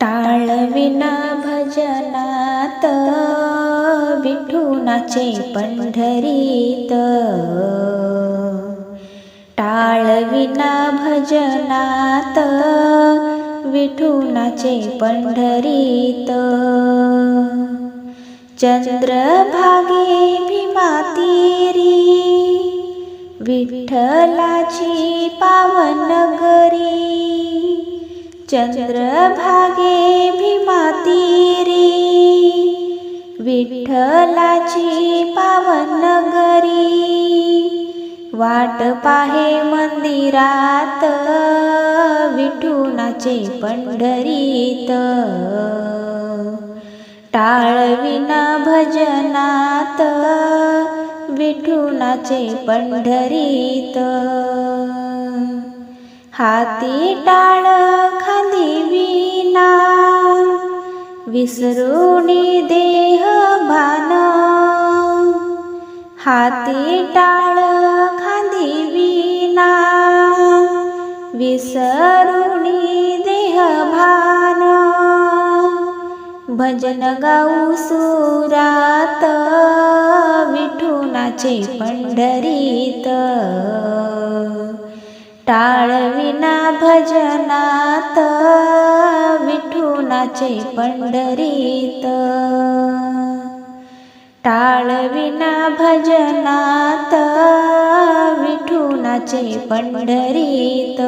टाळविना भजनात विठुनाचे पंढरीत. टाळविना भजनात विठुनाचे पंढरीत. चंद्रभागे भीमातीरी विठ्ठलाची चंद्रभागे भीमातीरी विठ्ठलाची पावनगरी वाट पाहे मंदिरात विठुनाचे पंढरीत. टाळविना भजनात विठुनाचे पंढरीत. हाती टाळ विसरुणी देह भान हाती टाळ खांदी विना विसरुणी देह भान भजन गाऊ सुरात विठुनाचे पंढरीत. टाळविना भजनात विठुनाचे पंढरीत. टाळविना भजनात विठुनाचे पंढरीत